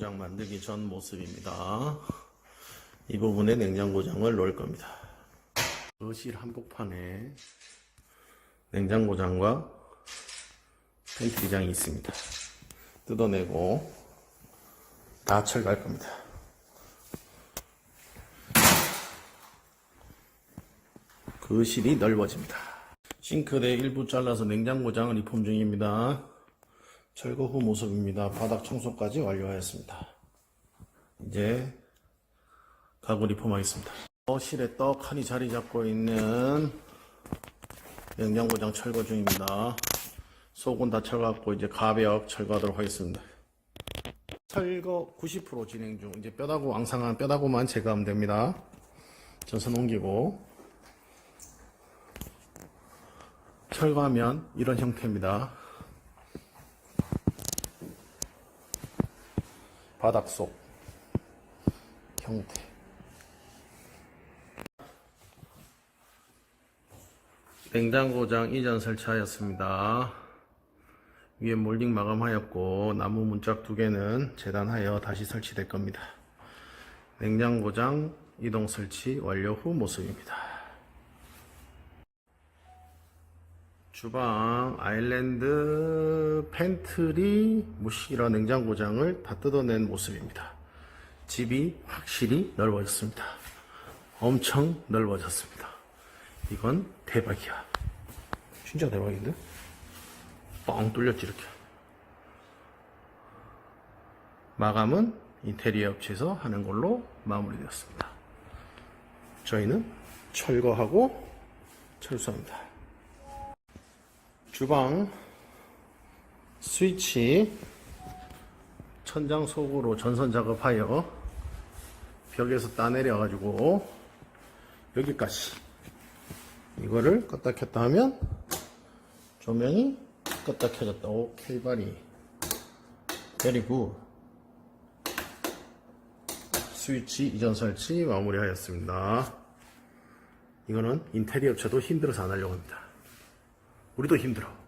냉장고장 만들기 전 모습입니다. 이 부분에 냉장고장을 넣을 겁니다. 거실 한복판에 냉장고장과 팬트리장이 있습니다. 뜯어내고 다 철갈 겁니다. 거실이 넓어집니다. 싱크대 일부 잘라서 냉장고장을 리폼 중입니다. 철거 후 모습입니다. 바닥 청소까지 완료하였습니다. 이제 가구 리폼하겠습니다. 거실에 떡하니 자리 잡고 있는 냉장고장 철거 중입니다. 속은 다 철거하고 이제 가벽 철거하도록 하겠습니다. 철거 90% 진행 중. 이제 뼈다구 왕상한 뼈다구만 제거하면 됩니다. 전선 옮기고 철거하면 이런 형태입니다. 바닥 속 형태. 냉장고장 이전 설치하였습니다. 위에 몰딩 마감하였고 나무 문짝 두 개는 재단하여 다시 설치될 겁니다. 냉장고장 이동 설치 완료 후 모습입니다. 주방, 아일랜드, 팬트리, 무시러 냉장고장을 다 뜯어낸 모습입니다. 집이 확실히 넓어졌습니다. 엄청 넓어졌습니다. 이건 대박이야. 진짜 대박인데? 뻥 뚫렸지, 이렇게. 마감은 인테리어 업체에서 하는 걸로 마무리되었습니다. 저희는 철거하고 철수합니다. 주방 스위치 천장 속으로 전선 작업하여 벽에서 따내려 가지고 여기까지. 이거를 껐다 켰다 하면 조명이 껐다 켜졌다. 오 켈바리 베리굿 스위치 이전 설치 마무리하였습니다. 이거는 인테리어 업체도 힘들어서 안 하려고 합니다 우리도 힘들어.